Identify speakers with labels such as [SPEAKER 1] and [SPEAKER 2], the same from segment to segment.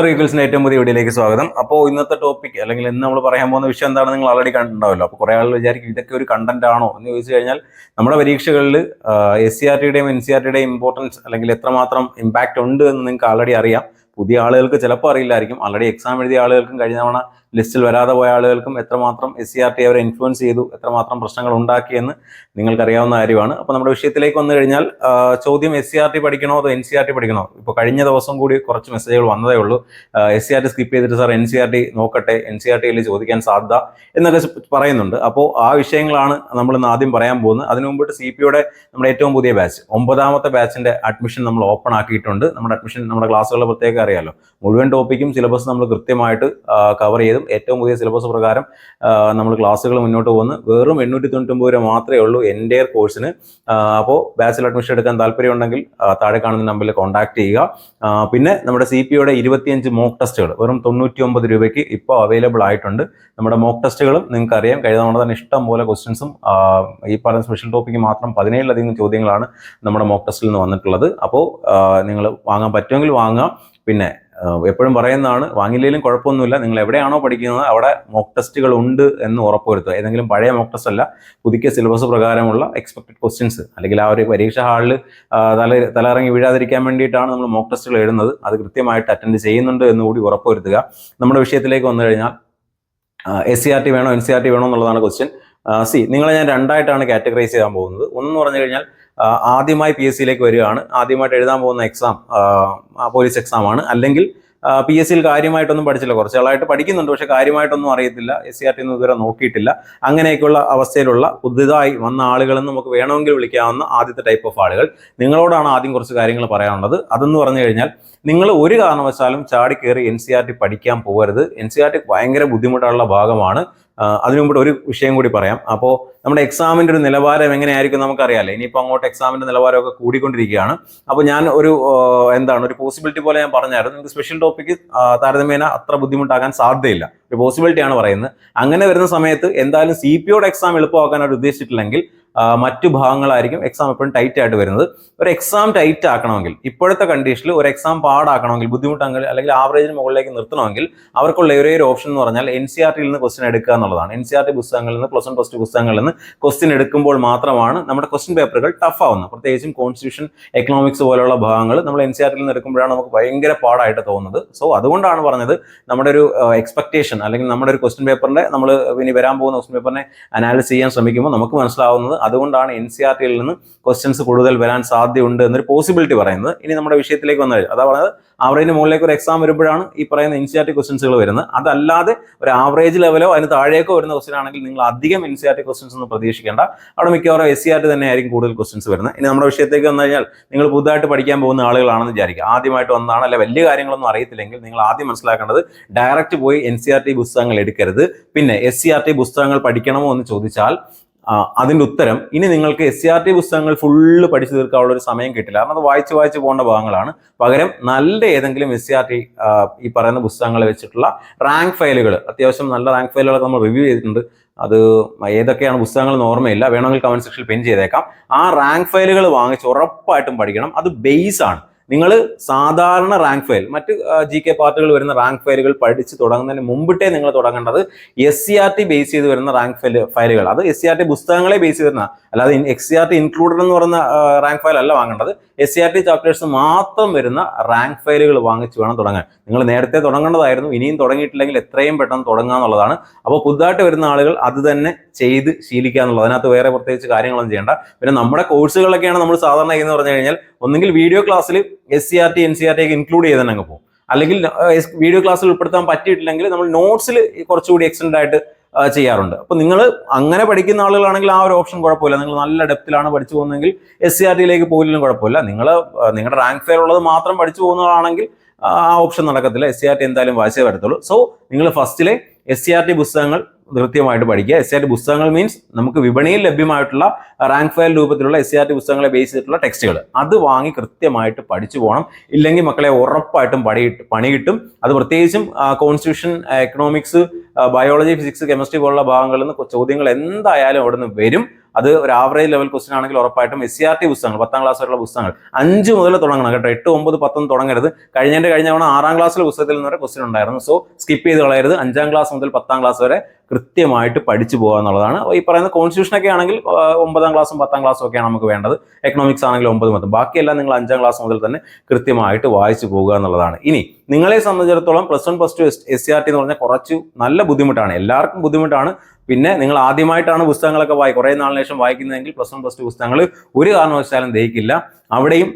[SPEAKER 1] റീഗിൾസിന്റെ ഏറ്റവും പുതിയ വീഡിയോയിലേക്ക് സ്വാഗതം. അപ്പോൾ ഇന്നത്തെ ടോപ്പിക് അല്ലെങ്കിൽ ഇന്ന് നമ്മൾ പറയാൻ പോകുന്ന വിഷയം എന്താണെന്ന് നിങ്ങൾ ഓൾറെഡി കണ്ടിട്ടുണ്ടാവല്ലോ. അപ്പോൾ കുറേ ആളുകൾ വിചാരിക്കും ഇതൊക്കെ ഒരു കണ്ടന്റ് ആണോ എന്ന് ചോദിച്ചു കഴിഞ്ഞാൽ നമ്മുടെ പരീക്ഷകളിൽ എസ് സി ആർ ടിയുടെയും എൻ സി ആർ ടിയുടെയും ഇമ്പോർട്ടൻസ് അല്ലെങ്കിൽ എത്രമാത്രം ഇമ്പാക്റ്റ് ഉണ്ട് എന്ന് നിങ്ങൾക്ക് ആൾറെഡി അറിയാം. പുതിയ ആളുകൾക്ക് ചിലപ്പോൾ അറിയില്ലായിരിക്കും. ആൾറെഡി എക്സാം എഴുതിയ ആളുകൾക്കും കഴിഞ്ഞ തവണ ലിസ്റ്റിൽ വരാതെ പോയ ആളുകൾക്കും എത്രമാത്രം എസ് സി ആർ ടി അവരെ ഇൻഫ്ലുവൻസ് ചെയ്തു എത്രമാത്രം പ്രശ്നങ്ങൾ ഉണ്ടാക്കിയെന്ന് നിങ്ങൾക്കറിയാവുന്ന കാര്യമാണ്. അപ്പോൾ നമ്മുടെ വിഷയത്തിലേക്ക് വന്നു കഴിഞ്ഞാൽ ചോദ്യം എസ് സി ആർ ടി പഠിക്കണോ അതോ എൻ സി ആർ ടി പഠിക്കണോ? ഇപ്പോൾ കഴിഞ്ഞ ദിവസം കൂടി കുറച്ച് മെസ്സേജുകൾ വന്നതേ ഉള്ളൂ. S C R T skip ചെയ്തിട്ട് sir N C R T നോക്കട്ടെ എൻ സി ആർ ടിയിൽ ചോദിക്കാൻ സാധ്യത എന്നൊക്കെ പറയുന്നുണ്ട്. അപ്പോൾ ആ വിഷയങ്ങളാണ് നമ്മൾ ഇന്ന് ആദ്യം പറയാൻ പോകുന്നത്. അതിനു മുമ്പിട്ട് സി പിയുടെ നമ്മുടെ ഏറ്റവും പുതിയ ബാച്ച് ഒമ്പതാമത്തെ ബാച്ചിന്റെ അഡ്മിഷൻ നമ്മൾ ഓപ്പൺ ആക്കിയിട്ടുണ്ട്. നമ്മുടെ അഡ്മിഷൻ നമ്മുടെ ക്ലാസ്സുകളെ പ്രത്യേകം അറിയാമല്ലോ മുഴുവൻ ടോപ്പിക്കും സിലബസ് നമ്മൾ കൃത്യമായിട്ട് കവർ ചെയ്തും ഏറ്റവും പുതിയ സിലബസ് പ്രകാരം നമ്മൾ ക്ലാസ്സുകൾ മുന്നോട്ട് പോകുന്നു. വെറും എണ്ണൂറ്റി തൊണ്ണൂറ്റൊമ്പത് രൂപ മാത്രമേ ഉള്ളൂ എന്റെ കോഴ്സിന് അപ്പോൾ ബാച്ചിലർ അഡ്മിഷൻ എടുക്കാൻ താല്പര്യമുണ്ടെങ്കിൽ താഴെ കാണുന്ന നമ്പറിൽ കോൺടാക്ട് ചെയ്യുക. പിന്നെ നമ്മുടെ സി പി യുടെ ഇരുപത്തിയഞ്ച് മോക്ക് ടെസ്റ്റുകൾ വെറും തൊണ്ണൂറ്റി ഒമ്പത് രൂപയ്ക്ക് ഇപ്പോൾ അവൈലബിൾ ആയിട്ടുണ്ട്. നമ്മുടെ മോക്ക് ടെസ്റ്റുകളും നിങ്ങൾക്ക് അറിയാം കഴിഞ്ഞ തവണ തന്നെ ഇഷ്ടം പോലെ ക്വസ്റ്റ്യൻസും ഈ പറഞ്ഞ സ്പെഷ്യൽ ടോപ്പിക്ക് മാത്രം പതിനേഴിലധികം ചോദ്യങ്ങളാണ് നമ്മുടെ മോക്ക് ടെസ്റ്റിൽ നിന്ന് വന്നിട്ടുള്ളത്. അപ്പോൾ നിങ്ങൾ വാങ്ങാൻ പറ്റുമെങ്കിൽ വാങ്ങുക പിന്നെ എപ്പോഴും പറയുന്നതാണ് വാങ്ങില്ലേലും കുഴപ്പമൊന്നുമില്ല. നിങ്ങൾ എവിടെയാണോ പഠിക്കുന്നത് അവിടെ മോക്ക് ടെസ്റ്റുകൾ ഉണ്ട് എന്ന് ഉറപ്പുവരുത്തുക. ഏതെങ്കിലും പഴയ മോക്ക് ടെസ്റ്റ് അല്ല പുതുക്കിയ സിലബസ് പ്രകാരമുള്ള എക്സ്പെക്ടഡ് ക്വസ്റ്റ്യൻസ് അല്ലെങ്കിൽ ആ ഒരു പരീക്ഷാ ഹാളിൽ തല തലയിറങ്ങി വീഴാതിരിക്കാൻ വേണ്ടിയിട്ടാണ് നമ്മൾ മോക്ക് ടെസ്റ്റുകൾ എഴുതുന്നത് അത് കൃത്യമായിട്ട് അറ്റൻഡ് ചെയ്യുന്നുണ്ട് എന്നുകൂടി ഉറപ്പുവരുത്തുക. നമ്മുടെ വിഷയത്തിലേക്ക് വന്നു കഴിഞ്ഞാൽ എസ് സി ആർ ടി വേണോ എൻ സി ആർ ടി വേണോ എന്നുള്ളതാണ് ക്വസ്റ്റ്യൻ സി നിങ്ങളെ ഞാൻ രണ്ടായിട്ടാണ് കാറ്റഗറൈസ് ചെയ്യാൻ പോകുന്നത്. ഒന്നെന്ന് പറഞ്ഞു കഴിഞ്ഞാൽ ആദ്യമായി പി എസ് സിയിലേക്ക് വരികയാണ്. ആദ്യമായിട്ട് എഴുതാൻ പോകുന്ന എക്സാം പോലീസ് എക്സാം ആണ്. അല്ലെങ്കിൽ പി എസ് സിയിൽ കാര്യമായിട്ടൊന്നും പഠിച്ചില്ല. കുറച്ച് ആളായിട്ട് പഠിക്കുന്നുണ്ട് പക്ഷെ കാര്യമായിട്ടൊന്നും അറിയത്തില്ല. എസ് സി ആർ ടി ഒന്നും ഇതുവരെ നോക്കിയിട്ടില്ല. അങ്ങനെയൊക്കെയുള്ള അവസ്ഥയിലുള്ള പുതുതായി വന്ന ആളുകളെന്ന് നമുക്ക് വേണമെങ്കിൽ വിളിക്കാവുന്ന ആദ്യത്തെ ടൈപ്പ് ഓഫ് ആളുകൾ. നിങ്ങളോടാണ് ആദ്യം കുറച്ച് കാര്യങ്ങൾ പറയാനുള്ളത്. അതെന്ന് പറഞ്ഞു കഴിഞ്ഞാൽ നിങ്ങൾ ഒരു കാരണവശാലും ചാടി കയറി എൻ സി ആർ ടി പഠിക്കാൻ പോകരുത്. എൻ സി ആർ ടി ഭയങ്കര ബുദ്ധിമുട്ടുള്ള ഭാഗമാണ്. അതിനു മുമ്പ് ഒരു വിഷയം കൂടി പറയാം. അപ്പോൾ നമ്മുടെ എക്സാമിന്റെ ഒരു നിലവാരം എങ്ങനെയായിരിക്കും നമുക്കറിയാലേ. ഇനിയിപ്പോൾ അങ്ങോട്ട് എക്സാമിന്റെ നിലവാരമൊക്കെ കൂടിക്കൊണ്ടിരിക്കുകയാണ്. അപ്പോൾ ഞാൻ ഒരു എന്താണ് ഒരു പോസിബിലിറ്റി പോലെ ഞാൻ പറഞ്ഞായിരുന്നു. നിങ്ങൾക്ക് സ്പെഷ്യൽ ടോപ്പിക്ക് താരതമ്യേന അത്ര ബുദ്ധിമുട്ടാകാൻ സാധ്യതയില്ല. ഒരു പോസിബിലിറ്റിയാണ് പറയുന്നത്. അങ്ങനെ വരുന്ന സമയത്ത് എന്തായാലും സി പി എക്സാം എക്സാം അവർ ഉദ്ദേശിച്ചിട്ടില്ലെങ്കിൽ മറ്റു ഭാഗങ്ങളായിരിക്കും എക്സാം എപ്പോഴും ടൈറ്റ് ആയിട്ട് വരുന്നത്. ഒരു എക്സാം ടൈറ്റ് ആക്കണമെങ്കിൽ ഇപ്പോഴത്തെ കണ്ടീഷനിൽ ഒരു എക്സാം പാടാക്കണമെങ്കിൽ ബുദ്ധിമുട്ടങ്ങൾ അല്ലെങ്കിൽ ആവറേജിന് മുകളിലേക്ക് നിർത്തണമെങ്കിൽ അവർക്കുള്ള ഒരേ ഒരു ഓപ്ഷൻ എന്ന് പറഞ്ഞാൽ എൻ സി ആർ ടിയിൽ നിന്ന് ക്വസ്റ്റൻ എടുക്കുക എന്നുള്ളതാണ്. എൻ സി ആർ ടി പുസ്തകങ്ങളിൽ നിന്ന് പ്ലസ് വൺ പ്ലസ് ടു പുസ്തകങ്ങളിൽ നിന്ന് ക്വസ്റ്റ്യൻ എടുക്കുമ്പോൾ മാത്രമാണ് നമ്മുടെ ക്വസ്റ്റ്യൻ പേപ്പറുകൾ ടഫ് ആവുന്നത്. പ്രത്യേകിച്ചും കോൺസ്റ്റിറ്റ്യൂഷൻ എക്കണോമിക്സ് പോലുള്ള ഭാഗങ്ങൾ നമ്മൾ എൻ സി ആർ ടിയിൽ നിന്ന് എടുക്കുമ്പോഴാണ് നമുക്ക് ഭയങ്കര പാടായിട്ട് തോന്നുന്നത്. സോ അതുകൊണ്ടാണ് പറഞ്ഞത് നമ്മുടെ ഒരു എക്സ്പെക്ടേഷൻ അല്ലെങ്കിൽ നമ്മുടെ ഒരു ക്വസ്റ്റ്യൻ പേപ്പറിന്റെ നമ്മൾ ഇനി വരാൻ പോകുന്ന ക്വസ്റ്റ്യൻ പേപ്പറിനെ അനാലിസ് ചെയ്യാൻ ശ്രമിക്കുമ്പോൾ നമുക്ക് മനസ്സിലാവുന്നത് അതുകൊണ്ടാണ് എൻ സി ആർ ടിയിൽ നിന്ന് ക്വസ്റ്റ്യൻസ് കൂടുതൽ വരാൻ സാധ്യതയുണ്ട് എന്നൊരു പോസിബിലിറ്റി പറയുന്നത്. ഇനി നമ്മുടെ വിഷയത്തിലേക്ക് വന്നു അതാ പറയുന്നത് ആവറേജിന് മുകളിലേക്ക് ഒരു എക്സാം വരുമ്പോഴാണ് ഈ പറയുന്ന എൻ സി ആർ ടി ക്വസ്റ്റ്യൻസുകൾ വരുന്നത്. അതല്ലാതെ ഒരു ആവറേജ് ലെവലോ അതിന് താഴേക്കോ വരുന്ന ക്വസ്റ്റ്യൻ ആണെങ്കിൽ നിങ്ങൾ അധികം N C R T questions ഒന്നും പ്രതീക്ഷിക്കേണ്ട. അവിടെ മിക്കവാറും എസ് സി ആർ ടി തന്നെ ആയിരിക്കും കൂടുതൽ ക്വസ്റ്റ്യൻസ് വരുന്നത്. ഇനി നമ്മുടെ വിഷയത്തേക്ക് വന്നു കഴിഞ്ഞാൽ നിങ്ങൾ പുതുതായിട്ട് പഠിക്കാൻ പോകുന്ന ആളുകളാണെന്ന് വിചാരിക്കുക. ആദ്യമായിട്ട് വന്നതാണ് അല്ലെ വലിയ കാര്യങ്ങളൊന്നും അറിയത്തില്ലെങ്കിൽ നിങ്ങൾ ആദ്യം മനസ്സിലാക്കേണ്ടത് ഡയറക്റ്റ് പോയി എൻ സി ആർ ടി പുസ്തകങ്ങൾ എടുക്കരുത്. പിന്നെ എസ് സി ആർ ടി പുസ്തകങ്ങൾ പഠിക്കണമോ എന്ന് ചോദിച്ചാൽ ആ, അതിന്റെ ഉത്തരം ഇനി നിങ്ങൾക്ക് എസ് സി ആർ ടി പുസ്തകങ്ങൾ ഫുള്ള് പഠിച്ചു തീർക്കാനുള്ള ഒരു സമയം കിട്ടില്ല. കാരണം അത് വായിച്ച് വായിച്ച് പോകേണ്ട ഭാഗങ്ങളാണ്. പകരം നല്ല ഏതെങ്കിലും എസ് സി ആർ ടി ഈ പറയുന്ന പുസ്തകങ്ങൾ വെച്ചിട്ടുള്ള റാങ്ക് ഫയലുകൾ അത്യാവശ്യം നല്ല റാങ്ക് ഫയലുകളൊക്കെ നമ്മൾ റിവ്യൂ ചെയ്തിട്ടുണ്ട്. അത് ഏതൊക്കെയാണ് പുസ്തകങ്ങൾ ഓർമ്മയില്ല. വേണമെങ്കിൽ കമന്റ് സെക്ഷനിൽ പെൻ ചെയ്തേക്കാം. ആ റാങ്ക് ഫയലുകൾ വാങ്ങിച്ച് ഉറപ്പായിട്ടും പഠിക്കണം. അത് ബേസ് ആണ്. നിങ്ങൾ സാധാരണ റാങ്ക് ഫയൽ മറ്റ് ജി കെ പാർട്ടുകൾ വരുന്ന റാങ്ക് ഫയലുകൾ പഠിച്ച് തുടങ്ങുന്നതിന് മുമ്പിട്ടേ നിങ്ങൾ തുടങ്ങേണ്ടത് S C R T base ചെയ്ത് വരുന്ന റാങ്ക് ഫയൽ ഫയലുകൾ അത് എസ് സി ആർ ടി പുസ്തകങ്ങളെ ബേസ് ചെയ്ത് വരുന്ന അല്ലാതെ X C R T included എന്ന് പറയുന്ന റാങ്ക് ഫയൽ അല്ല വാങ്ങേണ്ടത്. S C R T chapters മാത്രം വരുന്ന റാങ്ക് ഫയലുകൾ വാങ്ങിച്ച് വേണം തുടങ്ങാൻ. നിങ്ങൾ നേരത്തെ തുടങ്ങേണ്ടതായിരുന്നു ഇനിയും തുടങ്ങിയിട്ടില്ലെങ്കിൽ എത്രയും പെട്ടെന്ന് തുടങ്ങുക എന്നുള്ളതാണ്. അപ്പോൾ പുതുതായിട്ട് വരുന്ന ആളുകൾ അത് തന്നെ ചെയ്ത് ശീലിക്കുക എന്നുള്ളത്. അതിനകത്ത് വേറെ പ്രത്യേകിച്ച് കാര്യങ്ങളൊന്നും ചെയ്യേണ്ട. പിന്നെ നമ്മുടെ കോഴ്സുകളൊക്കെയാണ് നമ്മൾ സാധാരണ ചെയ്യുന്നത് പറഞ്ഞു കഴിഞ്ഞാൽ ഒന്നെങ്കിൽ വീഡിയോ ക്ലാസ്സിൽ S C R T N C R T ഒക്കെ ഇൻക്ലൂഡ് ചെയ്ത് തന്നെ അങ്ങ് പോകും. അല്ലെങ്കിൽ വീഡിയോ ക്ലാസ്സിൽ ഉൾപ്പെടുത്താൻ പറ്റിയിട്ടില്ലെങ്കിൽ നമ്മൾ നോട്ട്സിൽ കുറച്ചുകൂടി എക്സ്റ്റൻഡ് ആയിട്ട് ചെയ്യാറുണ്ട്. അപ്പോൾ നിങ്ങൾ അങ്ങനെ പഠിക്കുന്ന ആളുകളാണെങ്കിൽ ആ ഒരു ഓപ്ഷൻ കുഴപ്പമില്ല. നിങ്ങൾ നല്ല ഡെപ്തിലാണ് പഠിച്ചു പോകുന്നതെങ്കിൽ എസ് സി ആർ ടിയിലേക്ക് പോയില്ലെങ്കിലും കുഴപ്പമില്ല. നിങ്ങൾ നിങ്ങളുടെ റാങ്ക് ഫെയർ ഉള്ളത് മാത്രം പഠിച്ചു പോകുന്നതാണെങ്കിൽ ആ ഓപ്ഷൻ നടക്കത്തില്ല. എസ് സി ആർ ടി എന്തായാലും വായിച്ചേ വരത്തുള്ളൂ. സോ നിങ്ങൾ ഫസ്റ്റിലെ എസ് സി ആർ ടി പുസ്തകങ്ങൾ കൃത്യമായിട്ട് പഠിക്കുക. എസ് സി ആർ ടി പുസ്തകങ്ങൾ മീൻസ് നമുക്ക് വിപണിയിൽ ലഭ്യമായിട്ടുള്ള റാങ്ക് ഫയൽ രൂപത്തിലുള്ള എസ് സി ആർ ടി പുസ്തകങ്ങളെ ബേസ് ചെയ്തിട്ടുള്ള ടെക്സ്റ്റുകൾ അത് വാങ്ങി കൃത്യമായിട്ട് പഠിച്ചു പോകണം. ഇല്ലെങ്കിൽ മക്കളെ ഉറപ്പായിട്ടും പണി പണി കിട്ടും. അത് പ്രത്യേകിച്ചും constitution economics biology physics chemistry പോലുള്ള ഭാഗങ്ങളിൽ നിന്ന് ചോദ്യങ്ങൾ എന്തായാലും അവിടെ നിന്ന് വരും. അത് ഒരു ആവറേജ് ലെവൽ ക്വസ്റ്റൻ ആണെങ്കിൽ ഉറപ്പായിട്ടും എസ് സി ആർ ടി പുസ്തകങ്ങൾ പത്താം ക്ലാസ് വരെയുള്ള പുസ്തകങ്ങൾ. അഞ്ച് മുതൽ തുടങ്ങണം കേട്ടോ. എട്ട് ഒമ്പത് പത്തൊന്നും തുടങ്ങരുത്. കഴിഞ്ഞതിന്റെ കഴിഞ്ഞ തവണ ആറാം ക്ലാസ്സിലെ പുസ്തകത്തിൽ നിന്ന് വരെ ക്വസ്റ്റൻ ഉണ്ടായിരുന്നു. സോ സ്കിപ്പ് ചെയ്ത് കളയരുത്. അഞ്ചാം ക്ലാസ് മുതൽ പത്താം ക്ലാസ് വരെ കൃത്യമായിട്ട് പഠിച്ചു പോകുക എന്നുള്ളതാണ്. ഈ പറയുന്ന കോൺസ്റ്റിറ്റ്യൂഷനൊക്കെ ആണെങ്കിൽ ഒമ്പതാം ക്ലാസ്സും പത്താം ക്ലാസ്സും ഒക്കെയാണ് നമുക്ക് വേണ്ടത്. എക്കണോമിക്സ് ആണെങ്കിൽ ഒമ്പത് മൊത്തം ബാക്കിയെല്ലാം നിങ്ങൾ അഞ്ചാം ക്ലാസ് മുതൽ തന്നെ കൃത്യമായിട്ട് വായിച്ചു പോകുക എന്നുള്ളതാണ്. ഇനി നിങ്ങളെ സംബന്ധിച്ചിടത്തോളം plus one plus two S C R T എന്ന് പറഞ്ഞാൽ കുറച്ച് നല്ല ബുദ്ധിമുട്ടാണ്. എല്ലാവർക്കും ബുദ്ധിമുട്ടാണ്. പിന്നെ നിങ്ങൾ ആദ്യമായിട്ടാണ് പുസ്തകങ്ങളൊക്കെ വായി കുറേ നാളിന് ശേഷം വായിക്കുന്നതെങ്കിൽ പ്ലസ് വൺ പ്ലസ് ടു പുസ്തകങ്ങൾ ഒരു കാരണവശാലും ദഹിക്കില്ല. അവിടെയും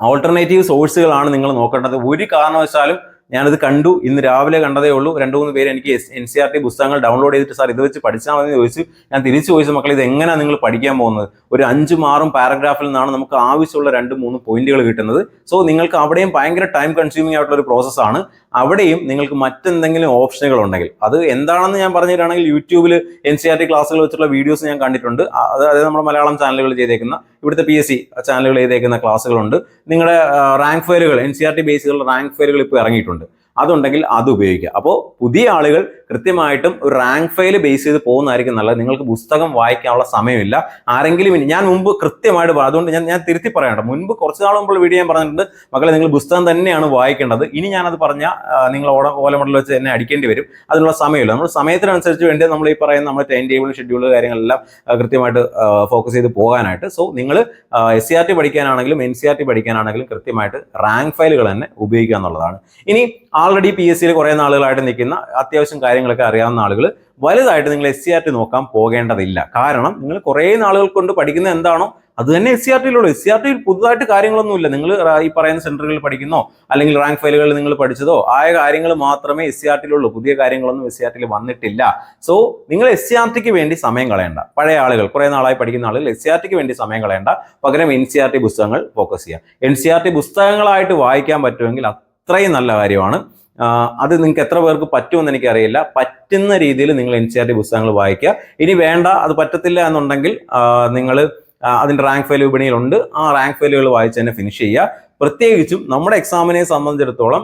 [SPEAKER 1] ഓൾട്ടർനേറ്റീവ് സോഴ്സുകളാണ് നിങ്ങൾ നോക്കേണ്ടത്. ഒരു കാരണവശാലും ഞാനത് കണ്ടു. ഇന്ന് രാവിലെ കണ്ടതേ ഉള്ളൂ. രണ്ട് മൂന്ന് പേര് എനിക്ക് എൻ സി ആർ ടി പുസ്തകങ്ങൾ ഡൗൺലോഡ് ചെയ്തിട്ട് സാർ ഇത് വെച്ച് പഠിച്ചാൽ മതി ചോദിച്ചു. ഞാൻ തിരിച്ചു ചോദിച്ചു മക്കളെ ഇത് എങ്ങനെയാണ് നിങ്ങൾ പഠിക്കാൻ പോകുന്നത്? ഒരു അഞ്ചും മാറും പാരഗ്രാഫിൽ നിന്നാണ് നമുക്ക് ആവശ്യമുള്ള രണ്ട് മൂന്ന് പോയിന്റുകൾ കിട്ടുന്നത്. സോ നിങ്ങൾക്ക് അവിടെയും ഭയങ്കര ടൈം കൺസ്യൂമിംഗ് ആയിട്ടുള്ള ഒരു പ്രോസസ്സാണ് അവിടെയും നിങ്ങൾക്ക് മറ്റെന്തെങ്കിലും ഓപ്ഷനുകൾ ഉണ്ടെങ്കിൽ അത് എന്താണെന്ന് ഞാൻ പറഞ്ഞിട്ടാണെങ്കിൽ യൂട്യൂബിൽ എൻ സി ആർ ടി ക്ലാസ്സുകൾ വെച്ചിട്ടുള്ള വീഡിയോസ് ഞാൻ കണ്ടിട്ടുണ്ട്. അത് അതായത് നമ്മുടെ മലയാളം ചാനലുകൾ ചെയ്തേക്കുന്ന ഇവിടുത്തെ പി എസ് സി ചാനലുകൾ ചെയ്തേക്കുന്ന ക്ലാസ്സുകളുണ്ട് നിങ്ങളുടെ റാങ്ക് ഫയലുകൾ എൻ സി ആർ ടി ബേസുകളുടെ റാങ്ക് ഫയലുകൾ ഇപ്പോൾ ഇറങ്ങിയിട്ടുണ്ട്. അതുണ്ടെങ്കിൽ അത് ഉപയോഗിക്കുക. അപ്പോൾ പുതിയ ആളുകൾ കൃത്യമായിട്ടും ഒരു റാങ്ക് ഫയൽ ബേസ് ചെയ്ത് പോകുന്നതായിരിക്കും നല്ലത്. നിങ്ങൾക്ക് പുസ്തകം വായിക്കാനുള്ള സമയമില്ല. ആരെങ്കിലും ഇനി- ഞാൻ മുമ്പ് കൃത്യമായിട്ട് അതുകൊണ്ട് ഞാൻ ഞാൻ തിരുത്തി പറയണ്ട മുൻപ് കുറച്ച് നാൾ മുമ്പ് വീഡിയോ ഞാൻ പറഞ്ഞിട്ടുണ്ട്. മക്കളെ നിങ്ങൾ പുസ്തകം തന്നെയാണ് വായിക്കേണ്ടത്. ഇനി ഞാനത് പറഞ്ഞാൽ നിങ്ങൾ ഓട ഓലമടൽ വെച്ച് തന്നെ അടിക്കേണ്ടി വരും. അതിനുള്ള സമയമില്ല. നമ്മൾ സമയത്തിനനുസരിച്ച് വേണ്ടി നമ്മൾ ഈ പറയുന്ന നമ്മുടെ ടൈം ടേബിൾ ഷെഡ്യൂൾ കാര്യങ്ങളെല്ലാം കൃത്യമായിട്ട് ഫോക്കസ് ചെയ്ത് പോകാനായിട്ട്. സോ നിങ്ങൾ എസ് സി ആർ ടി പഠിക്കാനാണെങ്കിലും എൻ സി ആർ ടി പഠിക്കാനാണെങ്കിലും കൃത്യമായിട്ട് റാങ്ക് ഫയലുകൾ തന്നെ ഉപയോഗിക്കുക എന്നുള്ളതാണ്. ഇനി ആൾറെഡി പി എസ് സിയിൽ കുറേ നാളുകളായിട്ട് നിൽക്കുന്ന അത്യാവശ്യം കാര്യങ്ങളൊക്കെ അറിയാവുന്ന ആളുകൾ വലുതായിട്ട് നിങ്ങൾ എസ് സി ആർ ടി നോക്കാൻ പോകേണ്ടതില്ല. കാരണം നിങ്ങൾ കുറേ നാളുകൾ കൊണ്ട് പഠിക്കുന്ന എന്താണോ അത് തന്നെ എസ് സി ആർ ടിയിലുള്ളൂ എസ് സി ആർ ടിയിൽ പുതുതായിട്ട് കാര്യങ്ങളൊന്നുമില്ല. നിങ്ങൾ ഈ പറയുന്ന സെന്ററുകളിൽ പഠിക്കുന്നോ അല്ലെങ്കിൽ റാങ്ക് ഫയലുകളിൽ നിങ്ങൾ പഠിച്ചതോ ആയ കാര്യങ്ങൾ മാത്രമേ എസ് സി ആർ ടിയിലുള്ളൂ പുതിയ കാര്യങ്ങളൊന്നും എസ് സി ആർ ടിയിൽ വന്നിട്ടില്ല. സോ നിങ്ങൾ എസ് സി ആർ ടിക്ക് വേണ്ടി സമയം കളയേണ്ട. പഴയ ആളുകൾ കുറേ നാളായി പഠിക്കുന്ന ആളുകൾ എസ് സി ആർ ടിക്ക് വേണ്ടി സമയം കളയേണ്ട. പകരം എൻ സി ആർ ടി പുസ്തകങ്ങൾ ഫോക്കസ് ചെയ്യുക. എൻ സി ആർ ടി പുസ്തകങ്ങളായിട്ട് വായിക്കാൻ പറ്റുമെങ്കിൽ അത്രയും നല്ല കാര്യമാണ്. അത് നിങ്ങൾക്ക് എത്ര പേർക്ക് പറ്റുമെന്ന് എനിക്കറിയില്ല. പറ്റുന്ന രീതിയിൽ നിങ്ങൾ എൻ സി ആർ ടി പുസ്തകങ്ങൾ വായിക്കുക. ഇനി വേണ്ട അത് പറ്റത്തില്ല എന്നുണ്ടെങ്കിൽ നിങ്ങൾ അതിന്റെ റാങ്ക് ഫയൽ വിപണിയിലുണ്ട്. ആ റാങ്ക് ഫയലുകൾ വായിച്ച് തന്നെ ഫിനിഷ് ചെയ്യുക. പ്രത്യേകിച്ചും നമ്മുടെ എക്സാമിനെ സംബന്ധിച്ചിടത്തോളം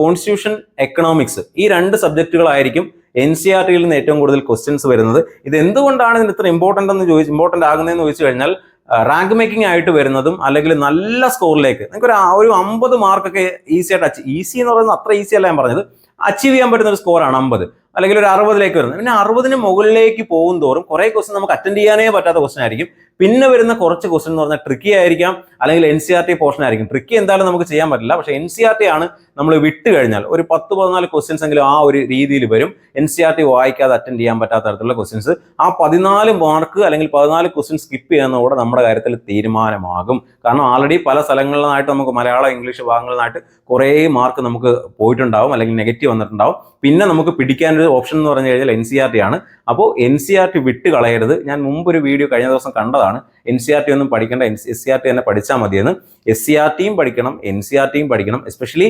[SPEAKER 1] കോൺസ്റ്റിറ്റ്യൂഷൻ എക്കണോമിക്സ് ഈ രണ്ട് സബ്ജക്റ്റുകളായിരിക്കും എൻ സി ആർ ടിയിൽ നിന്ന് ഏറ്റവും കൂടുതൽ ക്വസ്റ്റ്യൻസ് വരുന്നത്. ഇത് എന്തുകൊണ്ടാണ് ഇതിന് ഇത്ര ഇമ്പോർട്ടന്റ് എന്ന് ചോദിച്ചു ഇമ്പോർട്ടന്റ് ആകുന്നതെന്ന് ചോദിച്ചു കഴിഞ്ഞാൽ റാങ്ക് മേക്കിംഗ് ആയിട്ട് വരുന്നതും അല്ലെങ്കിൽ നല്ല സ്കോറിലേക്ക് നിങ്ങൾക്ക് ഒരു ഒരു അമ്പത് മാർക്കൊക്കെ ഈസി ആയിട്ട് അച്ചീവ് ഈസി എന്ന് പറയുന്നത് അത്ര ഈസി അല്ല ഞാൻ പറഞ്ഞത്. അച്ചീവ് ചെയ്യാൻ പറ്റുന്ന ഒരു സ്കോറാണ് അമ്പത്. അല്ലെങ്കിൽ ഒരു അറുപതിലേക്ക് വരുന്നത് പിന്നെ അറുപതിന് മുകളിലേക്ക് പോകും തോറും കുറെ ക്വസ്റ്റൻ നമുക്ക് അറ്റൻഡ് ചെയ്യാനേ പറ്റാത്ത ക്വസ്റ്റൻ ആയിരിക്കും. പിന്നെ വരുന്ന കുറച്ച് ക്വസ്റ്റൻ എന്ന് പറഞ്ഞാൽ ട്രിക്കി ആയിരിക്കാം അല്ലെങ്കിൽ N C R T portion ആയിരിക്കും. ട്രിക്കി എന്തായാലും നമുക്ക് ചെയ്യാൻ പറ്റില്ല. പക്ഷേ എൻ സി ആർ ടി ആണ് നമ്മൾ വിട്ട് കഴിഞ്ഞാൽ ഒരു പത്ത് പതിനാല് ക്വസ്റ്റ്യൻസ് എങ്കിലും ആ ഒരു രീതിയിൽ വരും. എൻ സി ആർ ടി വായിക്കാതെ അറ്റൻഡ് ചെയ്യാൻ പറ്റാത്ത തരത്തിലുള്ള ക്വസ്റ്റ്യൻസ് ആ പതിനാല് മാർക്ക് അല്ലെങ്കിൽ പതിനാല് ക്വസ്റ്റ്യൻ സ്കിപ്പ് ചെയ്യുന്നതോടെ നമ്മുടെ കാര്യത്തിൽ തീരുമാനമാകും. കാരണം ആൾറെഡി പല സ്ഥലങ്ങളിലായിട്ട് നമുക്ക് മലയാളം ഇംഗ്ലീഷ് ഭാഗങ്ങളിലായിട്ട് കുറേ മാർക്ക് നമുക്ക് പോയിട്ടുണ്ടാവും അല്ലെങ്കിൽ നെഗറ്റീവ് വന്നിട്ടുണ്ടാവും. പിന്നെ നമുക്ക് പിടിക്കാൻ ഒരു ഓപ്ഷൻ എന്ന് പറഞ്ഞു കഴിഞ്ഞാൽ എൻ സി ആർ ടി ആണ്. അപ്പോൾ എൻ സി ആർ ടി വിട്ട് കളയരുത്. ഞാൻ മുമ്പ് ഒരു വീഡിയോ കഴിഞ്ഞ ദിവസം കണ്ടതാണ്. എൻ സി ആർ ടി ഒന്നും പഠിക്കേണ്ട. N S C R T തന്നെ പഠിച്ചാൽ മതിയെന്ന്. എസ് സി ആർ ടിയും പഠിക്കണം. എൻ സി ആർ ടിയും പഠിക്കണം. എസ്പെഷ്യലി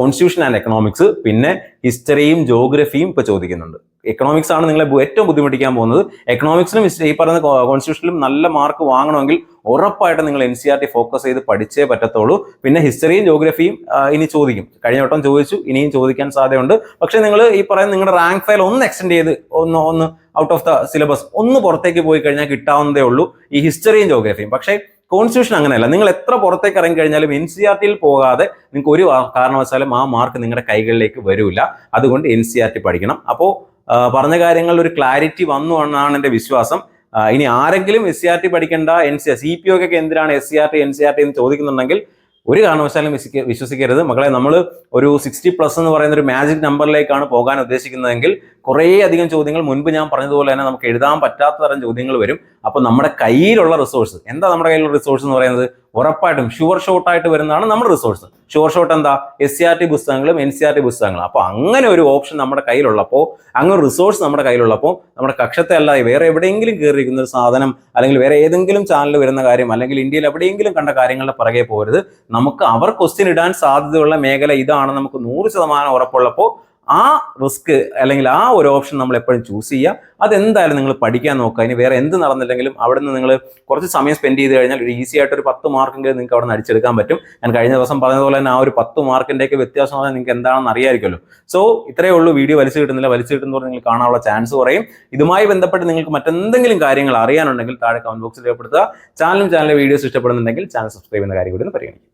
[SPEAKER 1] കോൺസ്റ്റിറ്റ്യൂഷൻ ആൻഡ് എക്കണോമിക്സ് പിന്നെ ഹിസ്റ്ററിയും ജോഗ്രഫിയും ഇപ്പോൾ ചോദിക്കുന്നുണ്ട്. എക്കണോമിക്സ് ആണ് നിങ്ങളെ ഏറ്റവും ബുദ്ധിമുട്ടിക്കാൻ പോകുന്നത്. എക്കണോമിക്സിലും ഹിസ്റ്ററി ഈ പറയുന്ന കോൺസ്റ്റിറ്റ്യൂഷനിലും നല്ല മാർക്ക് വാങ്ങണമെങ്കിൽ ഉറപ്പായിട്ട് നിങ്ങൾ N C R T focus ചെയ്ത് പഠിച്ചേ പറ്റത്തുള്ളൂ. പിന്നെ ഹിസ്റ്ററിയും ജോഗ്രഫിയും ഇനി ചോദിക്കും. കഴിഞ്ഞ വട്ടം ചോദിച്ചു. ഇനിയും ചോദിക്കാൻ സാധ്യതയുണ്ട്. പക്ഷേ നിങ്ങൾ ഈ പറയുന്ന നിങ്ങളുടെ റാങ്ക് ഫയൽ ഒന്ന് എക്സ്റ്റെൻഡ് ചെയ്ത് ഒന്ന് ഒന്ന് ഔട്ട് ഓഫ് ദ സിലബസ് ഒന്ന് പുറത്തേക്ക് പോയി കഴിഞ്ഞാൽ കിട്ടാവുന്നതേ ഉള്ളൂ ഈ ഹിസ്റ്ററിയും ജോഗ്രഫിയും പക്ഷേ കോൺസ്റ്റിറ്റ്യൂഷൻ അങ്ങനെയല്ല. നിങ്ങൾ എത്ര പുറത്തേക്ക് ഇറങ്ങി കഴിഞ്ഞാലും എൻ സി ആർ ടിയിൽ പോകാതെ നിങ്ങൾക്ക് ഒരു കാരണവശാലും ആ മാർക്ക് നിങ്ങളുടെ കൈകളിലേക്ക് വരില്ല അതുകൊണ്ട് എൻ സി ആർ ടി പഠിക്കണം. അപ്പോൾ പറഞ്ഞ കാര്യങ്ങളിൽ ഒരു ക്ലാരിറ്റി വന്നു എന്നാണ് എന്റെ വിശ്വാസം. ഇനി ആരെങ്കിലും എസ് സി ആർ ടി പഠിക്കേണ്ട എൻ സി സി പി ഒക്കെ എന്തിനാണ് S C R T N C R T എന്ന് ചോദിക്കുന്നുണ്ടെങ്കിൽ ഒരു കാരണവശാലും വിശ്വസിക്ക- വിശ്വസിക്കരുത്. മക്കളെ നമ്മൾ ഒരു സിക്സ്റ്റി പ്ലസ് എന്ന് പറയുന്ന ഒരു മാജിക് നമ്പറിലേക്കാണ് പോകാൻ ഉദ്ദേശിക്കുന്നതെങ്കിൽ കുറേ അധികം ചോദ്യങ്ങൾ മുൻപ് ഞാൻ പറഞ്ഞതുപോലെ തന്നെ നമുക്ക് എഴുതാൻ പറ്റാത്ത തരം ചോദ്യങ്ങൾ വരും. അപ്പോൾ നമ്മുടെ കയ്യിലുള്ള റിസോഴ്സ് എന്താ നമ്മുടെ കയ്യിലുള്ള റിസോഴ്സ് എന്ന് പറയുന്നത്? ഉറപ്പായിട്ടും ഷുവർ ഷോട്ട് ആയിട്ട് വരുന്നതാണ് നമ്മുടെ റിസോഴ്സ് ഷുവർ ഷോട്ട് എന്താ? എസ് സി ആർ ടി പുസ്തകങ്ങളും എൻ സി ആർ ടി പുസ്തകങ്ങളും. അപ്പോൾ അങ്ങനെ ഒരു ഓപ്ഷൻ നമ്മുടെ കയ്യിലുള്ളപ്പോൾ അങ്ങനെ റിസോഴ്സ് നമ്മുടെ കയ്യിലുള്ളപ്പോൾ നമ്മുടെ കക്ഷത്തെ അല്ലാതെ വേറെ എവിടെയെങ്കിലും കയറിയിരിക്കുന്ന ഒരു സാധനം അല്ലെങ്കിൽ വേറെ ഏതെങ്കിലും ചാനൽ വരുന്ന കാര്യം അല്ലെങ്കിൽ ഇന്ത്യയിൽ എവിടെയെങ്കിലും കണ്ട കാര്യങ്ങളുടെ പുറകെ പോരുത്. നമുക്ക് അവർ ക്വസ്റ്റ്യൻ ഇടാൻ സാധ്യതയുള്ള മേഖല ഇതാണ്. നമുക്ക് നൂറ് ശതമാനം ഉറപ്പുള്ളപ്പോൾ ആ റിസ്ക് അല്ലെങ്കിൽ ആ ഒരു ഓപ്ഷൻ നമ്മൾ എപ്പോഴും ചൂസ് ചെയ്യുക. അതെന്തായാലും നിങ്ങൾ പഠിക്കാൻ നോക്കുക. ഇനി വേറെ എന്ത് നടന്നില്ലെങ്കിലും അവിടെ നിന്ന് നിങ്ങൾ കുറച്ച് സമയം സ്പെൻഡ് ചെയ്ത് കഴിഞ്ഞാൽ ഒരു ഈസി ആയിട്ട് ഒരു പത്ത് മാർക്കെങ്കിലും നിങ്ങൾക്ക് അവിടെ നിന്ന് അടിച്ചെടുക്കാൻ പറ്റും. ഞാൻ കഴിഞ്ഞ ദിവസം പറഞ്ഞതുപോലെ തന്നെ ആ ഒരു പത്ത് മാർക്കിന്റെയൊക്കെ വ്യത്യാസം പറഞ്ഞാൽ നിങ്ങൾക്ക് എന്താണെന്ന് അറിയാമായിരിക്കുമല്ലോ. സോ ഇത്രയേ ഉള്ളൂ. വീഡിയോ വലിച്ചു കിട്ടുന്നില്ല. വലിച്ചു കിട്ടുന്നതോടെ നിങ്ങൾ കാണാനുള്ള ചാൻസ് കുറയും. ഇതുമായി ബന്ധപ്പെട്ട് നിങ്ങൾക്ക് മറ്റെന്തെങ്കിലും കാര്യങ്ങൾ അറിയാനുണ്ടെങ്കിൽ താഴെ കമന്റ് ബോക്സിൽ രേഖപ്പെടുത്തുക. ചാനലും ചാനലിലെ വീഡിയോസ് ഇഷ്ടപ്പെടുന്നുണ്ടെങ്കിൽ ചാനൽ സബ്സ്ക്രൈബ് ചെയ്യുന്ന കാര്യം കൂടി പരിഗണിക്കും